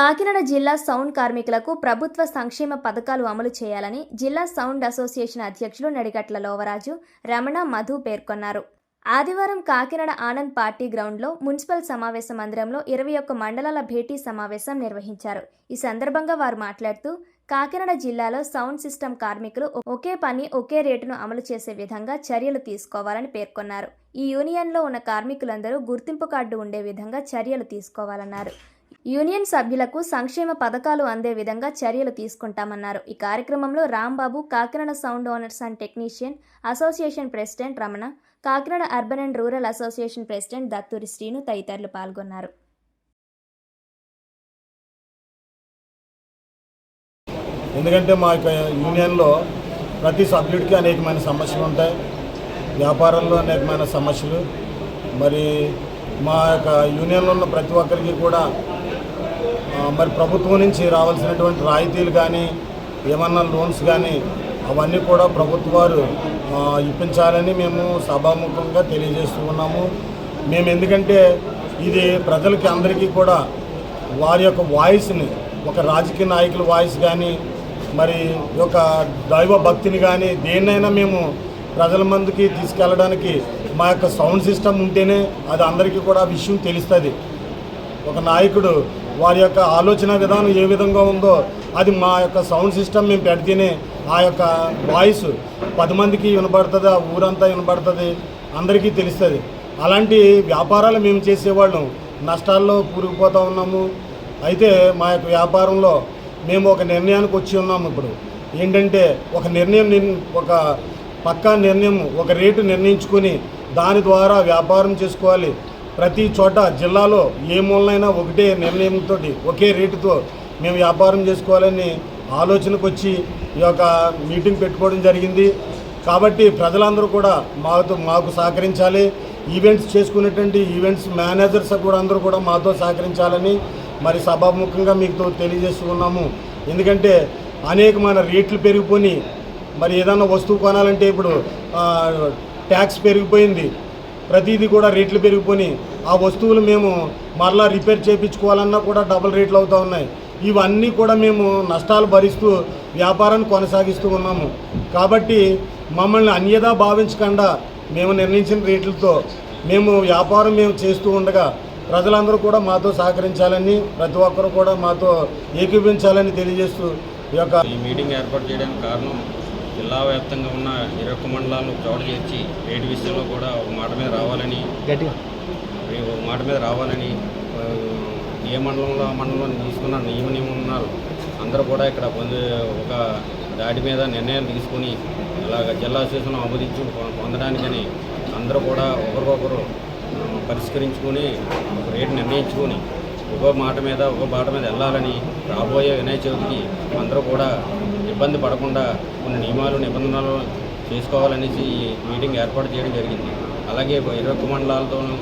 కాకినాడ జిల్లా సౌండ్ కార్మికులకు ప్రభుత్వ సంక్షేమ పథకాలు అమలు చేయాలని జిల్లా సౌండ్ అసోసియేషన్ అధ్యక్షులు నడిగట్ల లోవరాజు రమణ మధు పేర్కొన్నారు. ఆదివారం కాకినాడ ఆనంద్ పార్టీ గ్రౌండ్లో మున్సిపల్ సమావేశ మందిరంలో ఇరవై ఒక్క మండలాల భేటీ సమావేశం నిర్వహించారు. ఈ సందర్భంగా వారు మాట్లాడుతూ కాకినాడ జిల్లాలో సౌండ్ సిస్టమ్ కార్మికులు ఒకే పని ఒకే రేటును అమలు చేసే విధంగా చర్యలు తీసుకోవాలని పేర్కొన్నారు. ఈ యూనియన్లో ఉన్న కార్మికులందరూ గుర్తింపు కార్డు ఉండే విధంగా చర్యలు తీసుకోవాలన్నారు. యూనియన్ సభ్యులకు సంక్షేమ పథకాలు అందే విధంగా చర్యలు తీసుకుంటామన్నారు. ఈ కార్యక్రమంలో Rambabu Kakinada sound owners and technician association president Ramana Kakinada urban and rural association president Datturi Srinu తదితరులు పాల్గొన్నారు. ఎందుకంటే మా యొక్క యూనియన్లో ప్రతి సభ్యుడికి అనేకమైన సమస్యలు ఉంటాయి. వ్యాపారంలో అనేకమైన సమస్యలు. మరి మా యొక్క యూనియన్లో ఉన్న ప్రతి ఒక్కరికి కూడా మరి ప్రభుత్వం నుంచి రావాల్సినటువంటి రాయితీలు కానీ ఏమన్నా లోన్స్ కానీ అవన్నీ కూడా ప్రభుత్వ వారు ఇప్పించాలని మేము సభాముఖంగా తెలియజేస్తూ ఉన్నాము. మేము ఎందుకంటే ఇది ప్రజలకి అందరికీ కూడా వారి యొక్క వాయిస్ని ఒక రాజకీయ నాయకుల వాయిస్ కానీ మరి ఒక యొక్క దైవ భక్తిని కానీ దేన్నైనా మేము ప్రజల మందికి తీసుకెళ్ళడానికి మా యొక్క సౌండ్ సిస్టమ్ ఉంటేనే అది అందరికీ కూడా విషయం తెలుస్తుంది. ఒక నాయకుడు వారి యొక్క ఆలోచన విధానం ఏ విధంగా ఉందో అది మా యొక్క సౌండ్ సిస్టమ్ మేము పెడితేనే ఆ యొక్క వాయిస్ పది మందికి వినపడుతుంది ఆ ఊరంతా వినపడుతుంది అందరికీ తెలుస్తుంది. అలాంటి వ్యాపారాలు మేము చేసేవాళ్ళం. నష్టాల్లో కూరుకుపోతూ ఉన్నాము. అయితే మా యొక్క వ్యాపారంలో మేము ఒక నిర్ణయానికి వచ్చి ఉన్నాము ఇప్పుడు. ఏంటంటే ఒక నిర్ణయం ఒక పక్కా నిర్ణయం ఒక రేటు నిర్ణయించుకొని దాని ద్వారా వ్యాపారం చేసుకోవాలి. ప్రతి చోట జిల్లాలో ఏ మూలనైనా ఒకటే నిర్ణయంతో ఒకే రేటుతో మేము వ్యాపారం చేసుకోవాలని ఆలోచనకు వచ్చి ఈ యొక్క మీటింగ్ పెట్టుకోవడం జరిగింది. కాబట్టి ప్రజలందరూ కూడా మాతో మాకు సహకరించాలి. ఈవెంట్స్ చేసుకునేటువంటి ఈవెంట్స్ మేనేజర్స్ కూడా అందరూ కూడా మాతో సహకరించాలని మరి సభాముఖంగా మీకు తెలియజేస్తున్నాము ఎందుకంటే అనేకమైన రేట్లు పెరిగిపోయి మరి ఏదైనా వస్తువు కొనాలంటే ఇప్పుడు ట్యాక్స్ పెరిగిపోయింది. ప్రతిదీ కూడా రేట్లు పెరిగిపోయి ఆ వస్తువులు మేము మరలా రిపేర్ చేయించుకోవాలన్నా కూడా డబుల్ రేట్లు అవుతూ ఉన్నాయి. ఇవన్నీ కూడా మేము నష్టాలు భరిస్తూ వ్యాపారాన్ని కొనసాగిస్తూ ఉన్నాము. కాబట్టి మమ్మల్ని అన్యదా భావించకుండా మేము నిర్ణయించిన రేట్లతో మేము వ్యాపారం మేము చేస్తూ ఉండగా ప్రజలందరూ కూడా మాతో సహకరించాలని ప్రతి ఒక్కరు కూడా మాతో ఏకీభించాలని తెలియజేస్తూ ఈ యొక్క ఈ మీటింగ్ ఏర్పాటు చేయడానికి కారణం జిల్లా వ్యాప్తంగా ఉన్న ఇరవై ఒక్క మండలాలను చోట చేర్చి రేటు విషయంలో కూడా ఒక మాట మీద రావాలని మరి మాట మీద రావాలని ఏ మండలంలో ఆ మండలంలో తీసుకున్న నియమ నియమాలు అందరూ కూడా ఇక్కడ పొంది ఒక దాటి మీద నిర్ణయం తీసుకుని ఇలాగ జిల్లా అసోసియేషన్ ఆమోదించి పొందడానికని అందరూ కూడా ఒకరికొకరు పరిష్కరించుకొని ఒక రేటు నిర్ణయించుకొని ఒక మాట మీద ఒక బాట మీద వెళ్ళాలని రాబోయే వినాయక చవితికి అందరూ కూడా ఇబ్బంది పడకుండా కొన్ని నియమాలు నిబంధనలు చేసుకోవాలనేసి ఈ మీటింగ్ ఏర్పాటు చేయడం జరిగింది. అలాగే ఇరవై మండలాలతోనూ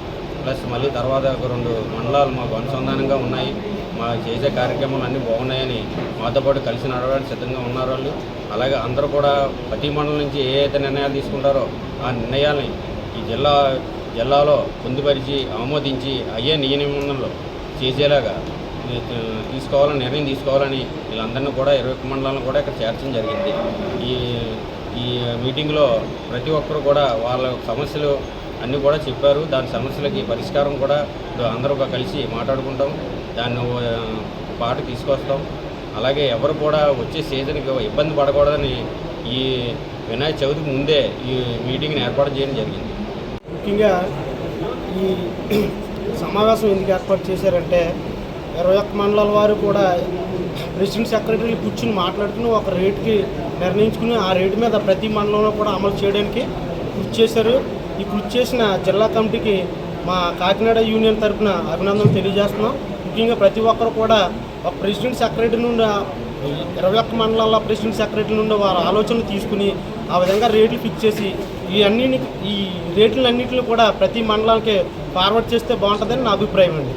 ప్లస్ మళ్ళీ తర్వాత ఒక రెండు మండలాలు మాకు అనుసంధానంగా ఉన్నాయి. మా చేసే కార్యక్రమాలు అన్నీ బాగున్నాయని మాతో పాటు కలిసి నడవడానికి సిద్ధంగా ఉన్నారు వాళ్ళు. అలాగే అందరూ కూడా ప్రతి మండలం నుంచి ఏ అయితే నిర్ణయాలు తీసుకుంటారో ఆ నిర్ణయాల్ని ఈ జిల్లా జిల్లాలో పొందుపరిచి ఆమోదించి అయ్యే నియమనిబంధనలు చేసేలాగా తీసుకోవాలని నిర్ణయం తీసుకోవాలని వీళ్ళందరినీ కూడా ఇరవై ఒక్క మండలాలను కూడా ఇక్కడ చేర్చడం జరిగింది. ఈ ఈ మీటింగ్లో ప్రతి ఒక్కరు కూడా వాళ్ళ సమస్యలు అన్నీ కూడా చెప్పారు. దాని సమస్యలకి పరిష్కారం కూడా అందరూ కలిసి మాట్లాడుకుంటాం. దాన్ని పాటు పాట తీసుకొస్తాం. అలాగే ఎవరు కూడా వచ్చే సీజన్కి ఇబ్బంది పడకూడదని ఈ వినాయక చవితికి ముందే ఈ మీటింగ్ని ఏర్పాటు చేయడం జరిగింది. ముఖ్యంగా ఈ సమావేశం ఎందుకు ఏర్పాటు చేశారంటే ఇరవై ఒక్క మండలాల వారు కూడా ప్రెసిడెంట్ సెక్రటరీ కూర్చుని మాట్లాడుకుని ఒక రేటుకి నిర్ణయించుకుని ఆ రేటు మీద ప్రతి మండలంలో కూడా అమలు చేయడానికి కృషి చేశారు. ఈ కృషి చేసిన జిల్లా కమిటీకి మా కాకినాడ యూనియన్ తరఫున అభినందనలు తెలియజేస్తున్నాం. ముఖ్యంగా ప్రతి ఒక్కరు కూడా ఒక ప్రెసిడెంట్ సెక్రటరీ నుండి ఇరవై ఒక్క మండలాల ప్రెసిడెంట్ సెక్రటరీ నుండి వారి ఆలోచనలు తీసుకుని ఆ విధంగా రేట్లు ఫిక్స్ చేసి ఈ అన్ని ఈ రేట్లన్నింటిని కూడా ప్రతి మండలానికి ఫార్వర్డ్ చేస్తే బాగుంటుందని నా అభిప్రాయం అండి.